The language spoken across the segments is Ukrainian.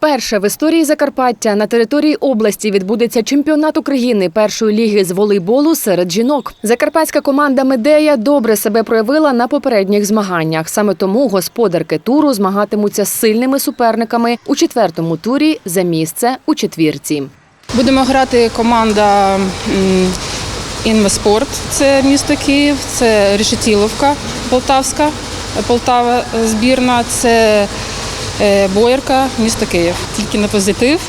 Вперше в історії Закарпаття на території області відбудеться чемпіонат України першої ліги з волейболу серед жінок. Закарпатська команда Медея добре себе проявила на попередніх змаганнях. Саме тому господарки туру змагатимуться з сильними суперниками у четвертому турі за місце у четвірці. Будемо грати команда Інвеспорт, це місто Київ, це Решетіловка Полтавська, Полтава збірна, це Боярка, місто Київ. Тільки на позитив,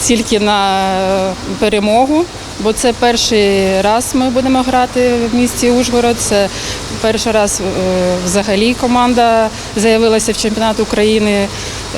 тільки на е, перемогу, бо це перший раз ми будемо грати в місті Ужгород. Це перший раз е, взагалі команда заявилася в чемпіонат України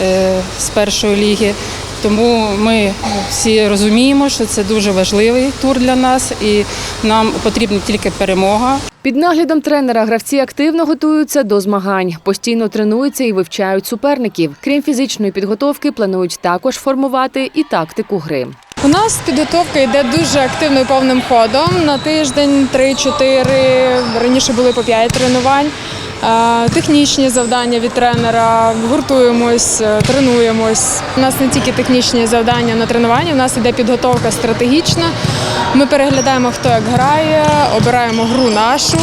е, з першої ліги. Тому ми всі розуміємо, що це дуже важливий тур для нас, і нам потрібна тільки перемога. Під наглядом тренера гравці активно готуються до змагань, постійно тренуються і вивчають суперників. Крім фізичної підготовки, планують також формувати і тактику гри. У нас підготовка йде дуже активно і повним ходом. На тиждень 3-4, раніше були по 5 тренувань. Технічні завдання від тренера, гуртуємось, е, тренуємось. У нас не тільки технічні завдання на тренуванні, у нас іде підготовка стратегічна. Ми переглядаємо, хто як грає, обираємо гру нашу,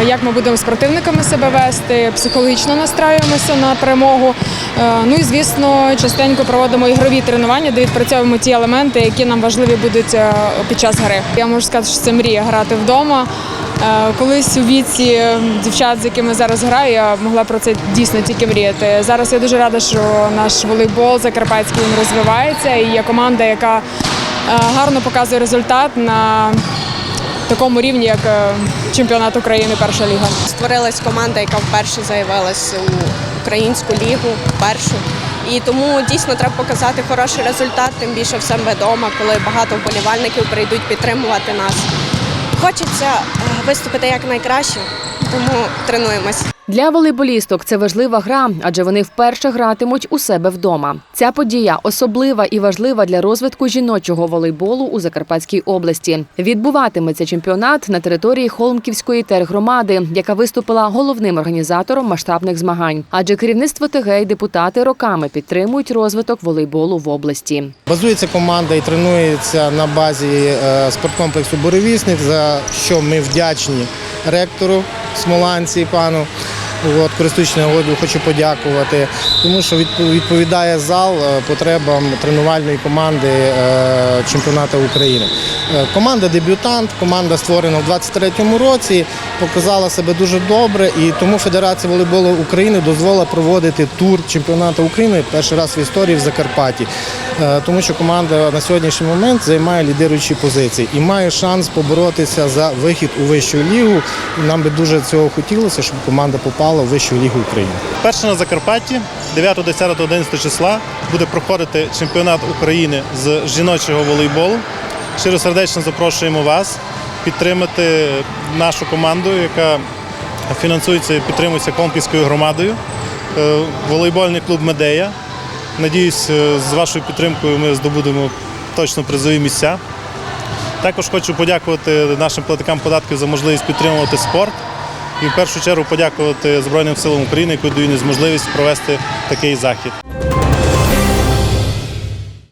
е, як ми будемо з противниками себе вести, психологічно настраюємося на перемогу. Е, Ну і звісно, частенько проводимо ігрові тренування, де відпрацьовуємо ті елементи, які нам важливі будуть під час гри. Я можу сказати, що це мрія грати вдома. Е, Колись у віці дівчат, з якими зараз граю, я могла про це дійсно тільки мріяти. Зараз я дуже рада, що наш волейбол закарпатський розвивається і є команда, яка е, гарно показує результат на такому рівні, як е, чемпіонат України, перша ліга. Створилась команда, яка вперше заявилась у українську лігу, першу. І тому дійсно треба показати хороший результат, тим більше в себе вдома, коли багато вболівальників прийдуть підтримувати нас. Хочеться е, виступити як найкраще, тому тренуємось. Для волейболісток це важлива гра, адже вони вперше гратимуть у себе вдома. Ця подія особлива і важлива для розвитку жіночого волейболу у Закарпатській області. Відбуватиметься чемпіонат на території Холмківської тергромади, яка виступила головним організатором масштабних змагань. Адже керівництво ТГ і депутати роками підтримують розвиток волейболу в області. Базується команда і тренується на базі е, спорткомплексу Буревісник, за що ми вдячні ректору Смоланці пану. От, Користуючи нагодою, хочу подякувати, тому що відпо- відповідає зал е, потребам тренувальної команди е, чемпіонату України. Е, Команда дебютант, команда створена в 23-му році, показала себе дуже добре, і тому Федерація волейболу України дозволила проводити тур чемпіонату України перший раз в історії в Закарпатті. Е, Тому що команда на сьогоднішній момент займає лідируючі позиції і має шанс поборотися за вихід у вищу лігу. Нам би дуже цього хотілося, щоб команда попала в вищу лігу України. Перше на Закарпатті 9, 10, 11 числа буде проходити чемпіонат України з жіночого волейболу. Щиро сердечно запрошуємо вас підтримати нашу команду, яка фінансується і підтримується Компільською громадою. Е, Волейбольний клуб Медея. Надіюсь, е, з вашою підтримкою ми здобудемо точно призові місця. Також хочу подякувати нашим платникам податків за можливість підтримувати спорт. І в першу чергу подякувати Збройним силам України, які дають можливість провести такий захід.